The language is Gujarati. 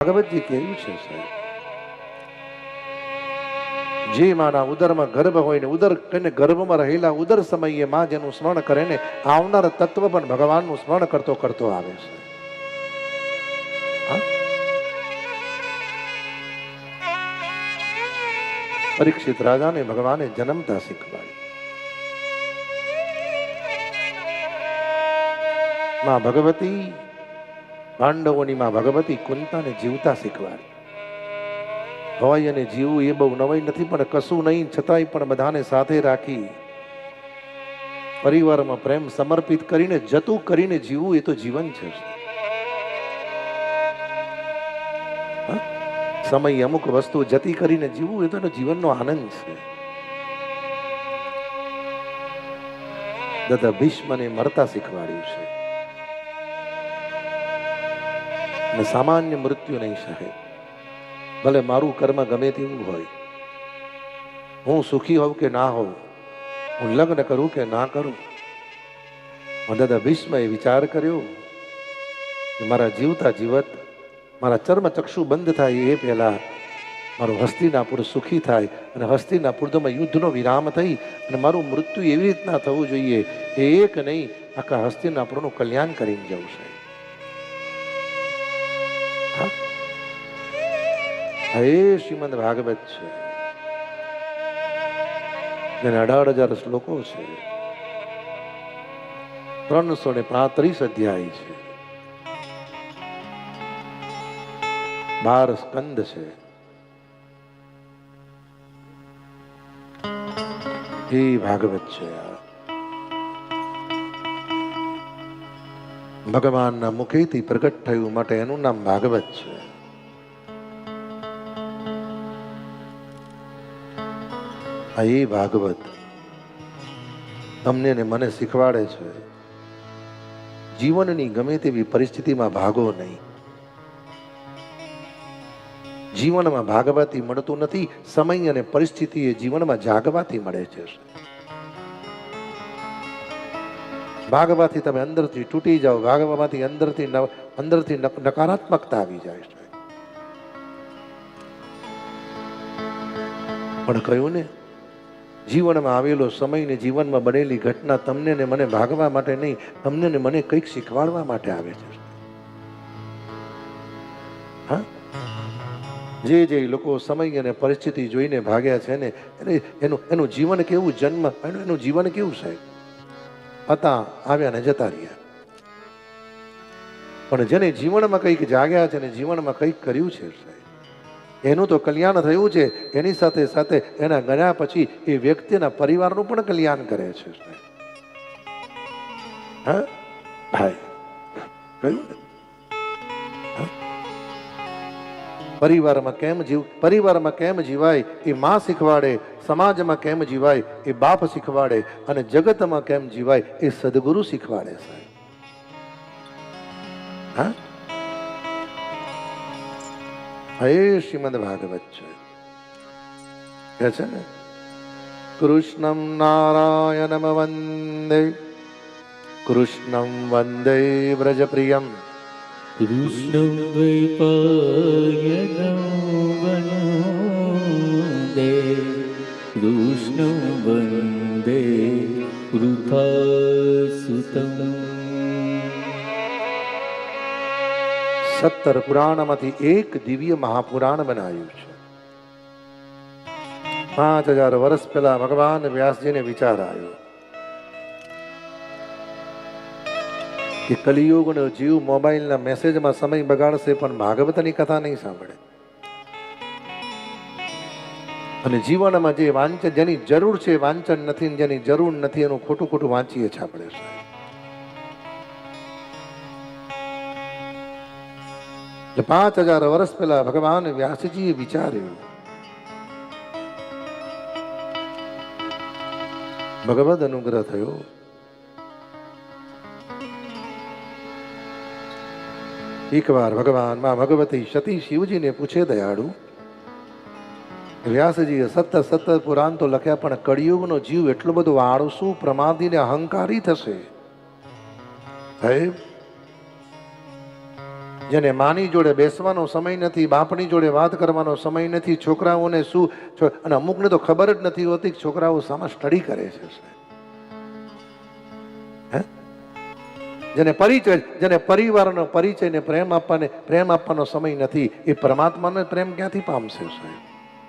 ભાગવતજી કેવું છે સાહેબ. જે માના ઉદરમાં ગર્ભ હોય ને ઉદર કહીને ગર્ભમાં રહેલા ઉદર સમયે માં જેનું સ્મરણ કરે ને આવનાર તત્વ પણ ભગવાનનું સ્મરણ કરતો કરતો આવે છે. પરીક્ષિત રાજાને ભગવાને જન્મતા શીખવાડી. માં ભગવતી પાંડવોની માં ભગવતી કુંતાને જીવતા શીખવાડી. હોય અને જીવવું એ બહુ નવાઈ નથી, પણ કશું નહીં, છતાંય પણ બધાને સાથે રાખી પરિવારમાં પ્રેમ સમર્પિત કરીને, જતું કરીને જીવવું એ તો જીવન છે. સમય અમુક વસ્તુ જતી કરીને જીવવું એ તો એનો જીવનનો આનંદ છે. દાદા ભીષ્મને મરતા શીખવાડ્યું છે. અને સામાન્ય મૃત્યુ નહીં સહે. ભલે મારું કર્મ ગમે તેવું હોય. હું સુખી હોઉં કે ના હોઉં, હું લગ્ન કરું કે ના કરું. પણ દાદા ભીષ્મએ વિચાર કર્યો કે મારા જીવતા જીવત, મારા ચર્મ ચક્ષુ બંધ થાય એ પહેલા મારું હસ્તિનાપુર સુખી થાય અને હસ્તિનાપુરમાં યુદ્ધનો વિરામ થઈ અને મારું મૃત્યુ એવી રીતના થવું જોઈએ એ એક નહીં, આખા હસ્તિનાપુરનું કલ્યાણ કરીને જવું છે. એ શ્રીમદ ભાગવત છે. જેને અઢાર હજાર શ્લોકો છે. ત્રણસો ને પાંત્રીસ અધ્યાય છે. બાર સ્કંદ છે. એ ભાગવત છે ભગવાનના મુખેથી પ્રગટ થયું માટે એનું નામ ભાગવત છે. આ એ ભાગવત, તમને મને શીખવાડે છે, જીવનની ગમે તેવી પરિસ્થિતિમાં ભાગો નહીં. જીવનમાં ભાગવાથી મળતું નથી, સમય અને પરિસ્થિતિ એ જીવનમાં જાગવાથી મળે છે. ભાગવાથી તમે અંદરથી તૂટી જાઓ ભાગવામાંથી અંદરથી અંદરથી નક- નકારાત્મકતા આવી જાય છે. પણ કહ્યું ને જીવનમાં આવેલો સમય ને જીવનમાં બનેલી ઘટના તમને ને મને ભાગવા માટે નહીં, તમને ને મને કંઈક શીખવાડવા માટે આવે છે. હા? જે જે લોકો સમય અને પરિસ્થિતિ જોઈને ભાગ્યા છે ને, એને એનું એનું જીવન કેવું જન્મ, એનું એનું જીવન કેવું સાહેબ હતા, આવ્યા ને જતા રહ્યા. પણ જેને જીવનમાં કંઈક જાગ્યા છે ને, જીવનમાં કંઈક કર્યું છે સાહેબ એનું તો કલ્યાણ થયું છે. એની સાથે સાથે એના ગયા પછી એ વ્યક્તિના પરિવારનું પણ કલ્યાણ કરે છે. હા? પરિવારમાં કેમ જીવ, પરિવારમાં કેમ જીવાય? એ માં શીખવાડે, સમાજમાં કેમ જીવાય? એ બાપ શીખવાડે અને જગતમાં કેમ જીવાય? એ સદગુરુ શીખવાડે સાહેબ. હા? હે શ્રીમદ ભાગવત છે. કે છે ને, કૃષ્ણમ નારાયણમ વંદે, કૃષ્ણમ વંદે વ્રજપ્રિયમ. કૃષ્ણમ વૈપાયનમ વંદે કૃષ્ણમ વંદે પૃથા સુતમ સત્તર પુરાણમાંથી એક દિવ્ય મહાપુરાણ બનાવ્યું છે પાંચ હજાર વર્ષ પહેલા ભગવાન વ્યાસજીને વિચાર આવ્યો કે કલિયુગનો જીવ મોબાઈલના મેસેજમાં સમય બગાડશે પણ ભાગવતની કથા નહીં સાંભળે અને જીવનમાં જે વાંચન જેની જરૂર છે, વાંચન નથી જેની જરૂર નથી એનું ખોટું ખોટું વાંચીએ છે આપણે સાહેબ. એટલે પાંચ હજાર વર્ષ પહેલા ભગવાન વ્યાસજીએ વિચાર્યું ભગવદ અનુગ્રહ થયો એકવાર ભગવાનમાં ભગવતી સતી શિવજીને પૂછે દયાળુ વ્યાસજીએ સત્તર સત્તર પુરાણ તો લખ્યા, પણ કળિયુગનો જીવ એટલો બધો આળસુ, પ્રમાદીને અહંકારી થશે? સાહેબ જેને માની જોડે બેસવાનો સમય નથી, બાપની જોડે વાત કરવાનો સમય નથી, છોકરાઓને શું અને અમુકને તો ખબર જ નથી હોતી કે છોકરાઓ સામા સ્ટડી કરે છે. હે? જેને પરિચય, જેને પરિવારનો પરિચય ને પ્રેમ આપવાને, પ્રેમ આપવાનો સમય નથી, એ પરમાત્માને પ્રેમ ક્યાંથી પામશે, સાહેબ?